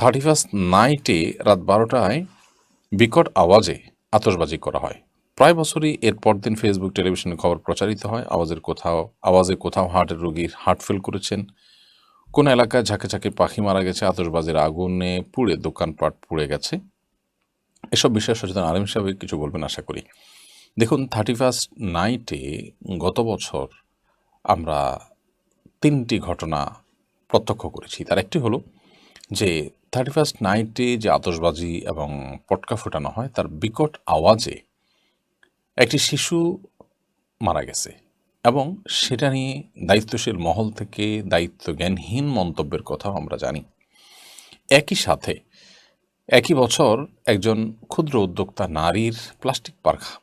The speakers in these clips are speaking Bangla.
থার্টি ফার্স্ট নাইটে রাত বারোটায় বিকট আওয়াজে আতশবাজি করা হয়। প্রায় বছরই এর পরদিন ফেসবুক টেলিভিশনে খবর প্রচারিত হয়। আওয়াজের কোথাও, আওয়াজে কোথাও হার্টের রোগীর হার্ট ফেল করেছেন। কোন এলাকায় ঝাঁকে ঝাঁকে পাখি মারা গেছে, আতশবাজির আগুনে পুড়ে দোকানপাট পুড়ে গেছে। এসব বিষয়ে সচেতন আলিম সাহেব কিছু বলবেন আশা করি। দেখুন থার্টি ফার্স্ট নাইটে গত বছর আমরা তিনটি ঘটনা প্রত্যক্ষ করেছি। তার একটি হলো যে থার্টি ফার্স্ট নাইটে যে আতশবাজি এবং পটকা ফোটানো হয়, তার বিকট আওয়াজে একটি শিশু মারা গেছে এবং সেটা নিয়ে দায়িত্বশীল মহল থেকে দায়িত্ব জ্ঞানহীন মন্তব্যের কথাও আমরা জানি। একই সাথে একই বছর একজন ক্ষুদ্র উদ্যোক্তা নারীর প্লাস্টিক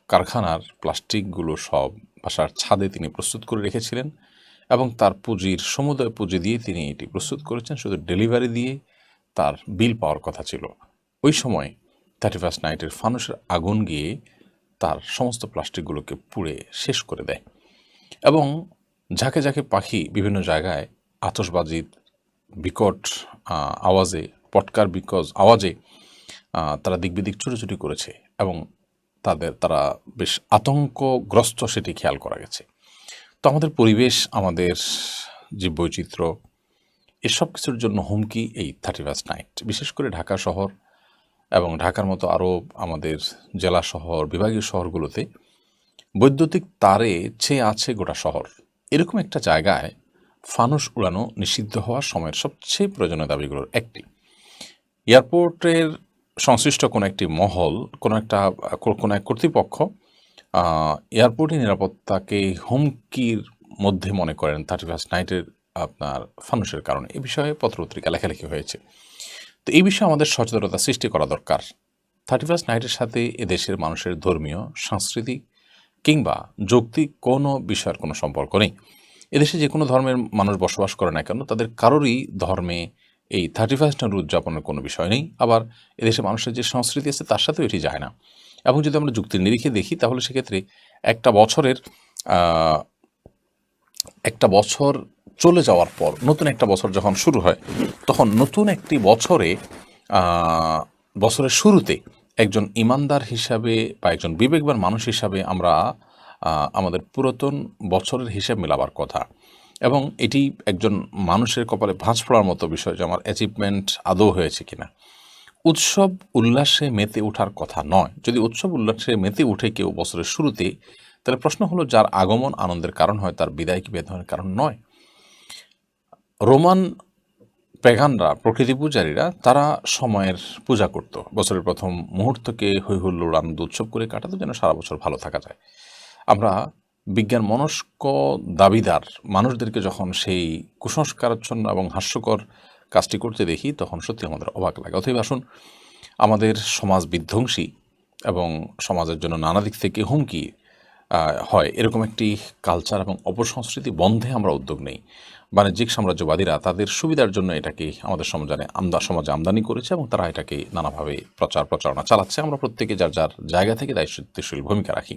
কারখানার প্লাস্টিকগুলো সব বাসার ছাদে তিনি প্রস্তুত করে রেখেছিলেন এবং তার পুঁজির সমুদয় পুঁজি দিয়ে তিনি এটি প্রস্তুত করেছেন, শুধু ডেলিভারি দিয়ে তার বিল পাওয়ার কথা ছিল। ওই সময় থার্টি ফার্স্ট নাইটের ফানুসের আগুন গিয়ে তার সমস্ত প্লাস্টিকগুলোকে পুড়ে শেষ করে দেয় এবং ঝাঁকে ঝাঁকে পাখি বিভিন্ন জায়গায় আতশবাজির বিকট আওয়াজে, পটকার বিকজ আওয়াজে তারা দিকবিদিক ছুটোছুটি করেছে এবং তাদের, তারা বেশ আতঙ্কগ্রস্ত সেটি খেয়াল করা গেছে। তো আমাদের পরিবেশ, আমাদের যে বৈচিত্র্য এসব কিছুর জন্য হুমকি এই থার্টি ফার্স্ট নাইট বিশেষ করে ঢাকা শহর এবং ঢাকার মতো আরও আমাদের জেলা শহর, বিভাগীয় শহরগুলোতে বৈদ্যুতিক তারে ছেয়ে আছে গোটা শহর। এরকম একটা জায়গায় ফানুস উড়ানো নিষিদ্ধ হওয়ার সময়ের সবচেয়ে প্রয়োজনীয় দাবিগুলোর একটি। এয়ারপোর্টের সংশ্লিষ্ট কোনো একটি মহল, কোনো একটা, কোনো এক কর্তৃপক্ষ এয়ারপোর্টের নিরাপত্তাকে হুমকির মধ্যে মনে করেন থার্টি ফার্স্ট নাইটের আপনার ফানুসের কারণে। এই বিষয়ে পত্রপত্রিকা লেখালেখি হয়েছে। তো এই বিষয়ে আমাদের সচেতনতা সৃষ্টি করা দরকার। থার্টি ফার্স্ট নাইটের সাথে এদেশের মানুষের ধর্মীয়, সাংস্কৃতিক কিংবা যৌক্তিক কোনো বিষয়ের কোনো সম্পর্ক নেই। এদেশে যে কোনো ধর্মের মানুষ বসবাস করে না কেন, তাদের কারোরই ধর্মে এই থার্টি ফার্স্ট নাইট উদযাপনের কোনো বিষয় নেই। আবার এদেশে মানুষের যে সংস্কৃতি আছে, তার সাথেও এটি যায় না। এবং যদি আমরা যুক্তির নিরিখে দেখি, তাহলে সেক্ষেত্রে একটা বছরের একটা বছর চলে যাওয়ার পর, নতুন একটা বছর যখন শুরু হয়, তখন নতুন একটি বছরে বছরের শুরুতে একজন ইমানদার হিসাবে বা একজন বিবেকবান মানুষ হিসাবে আমরা আমাদের পুরাতন বছরের হিসাব মেলাবার কথা। এবং এটি একজন মানুষের কপালে ভাঁজ পড়ার মতো বিষয় যে আমার অ্যাচিভমেন্ট আদৌ হয়েছে কিনা। উৎসব উল্লাসে মেতে ওঠার কথা নয়। যদি উৎসব উল্লাসে মেতে উঠে কেউ বছরের শুরুতে, তাহলে প্রশ্ন হলো, যার আগমন আনন্দের কারণ হয়, তার বিদায় কি বেদনের কারণ নয়? রোমান পেগানরা প্রকৃতি পূজারীরা, তারা সময়ের পূজা করত। বছরের প্রথম মুহূর্তকে হৈ হুল্লোড় আনন্দ উৎসব করে কাটাতো যেন সারা বছর ভালো থাকা যায়। আমরা বিজ্ঞান মনস্ক দাবিদার মানুষদেরকে যখন সেই কুসংস্কারাচ্ছন্ন এবং হাস্যকর কাজটি করতে দেখি, তখন সত্যি আমাদের অবাক লাগে। অথবা আসুন, আমাদের সমাজ বিধ্বংসী এবং সমাজের জন্য নানা দিক থেকে হুমকি হয়। এরকম একটি কালচার এবং অপসংস্কৃতি বন্ধে আমরা উদ্যোগ নেই। বাণিজ্যিক সাম্রাজ্যবাদীরা তাদের সুবিধার জন্য এটাকে আমাদের সমাজে আমদা, সমাজে আমদানি করেছে এবং তারা এটাকে নানাভাবে প্রচার প্রচারণা চালাচ্ছে। আমরা প্রত্যেকে যার যার জায়গা থেকে দায়িত্বশীল ভূমিকা রাখি।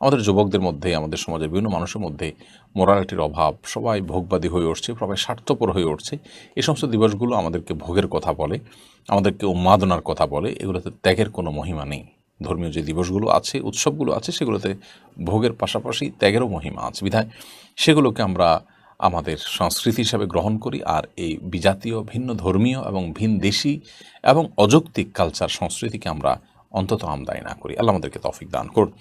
আমাদের যুবকদের মধ্যে, আমাদের সমাজের বিভিন্ন মানুষের মধ্যে মোরালিটির অভাব, সবাই ভোগবাদী হয়ে উঠছে, সবাই স্বার্থপর হয়ে উঠছে। এই সমস্ত দিবসগুলো আমাদেরকে ভোগের কথা বলে, আমাদেরকে উন্মাদনার কথা বলে। এগুলোতে ত্যাগের কোনো মহিমা নেই। ধর্মীয় যে দিবসগুলো আছে, উৎসবগুলো আছে, সেগুলোতে ভোগের পাশাপাশি ত্যাগেরও মহিমা আছে। বিধায় সেগুলোকে আমরা আমাদের সংস্কৃতি হিসাবে গ্রহণ করি আর এই বিজাতীয়, ভিন্ন ধর্মীয় এবং ভিন দেশি এবং অযৌক্তিক কালচার সংস্কৃতিকে আমরা অন্তত আমদানি না করি। আল্লাহ আমাদেরকে তফিক দান করুন।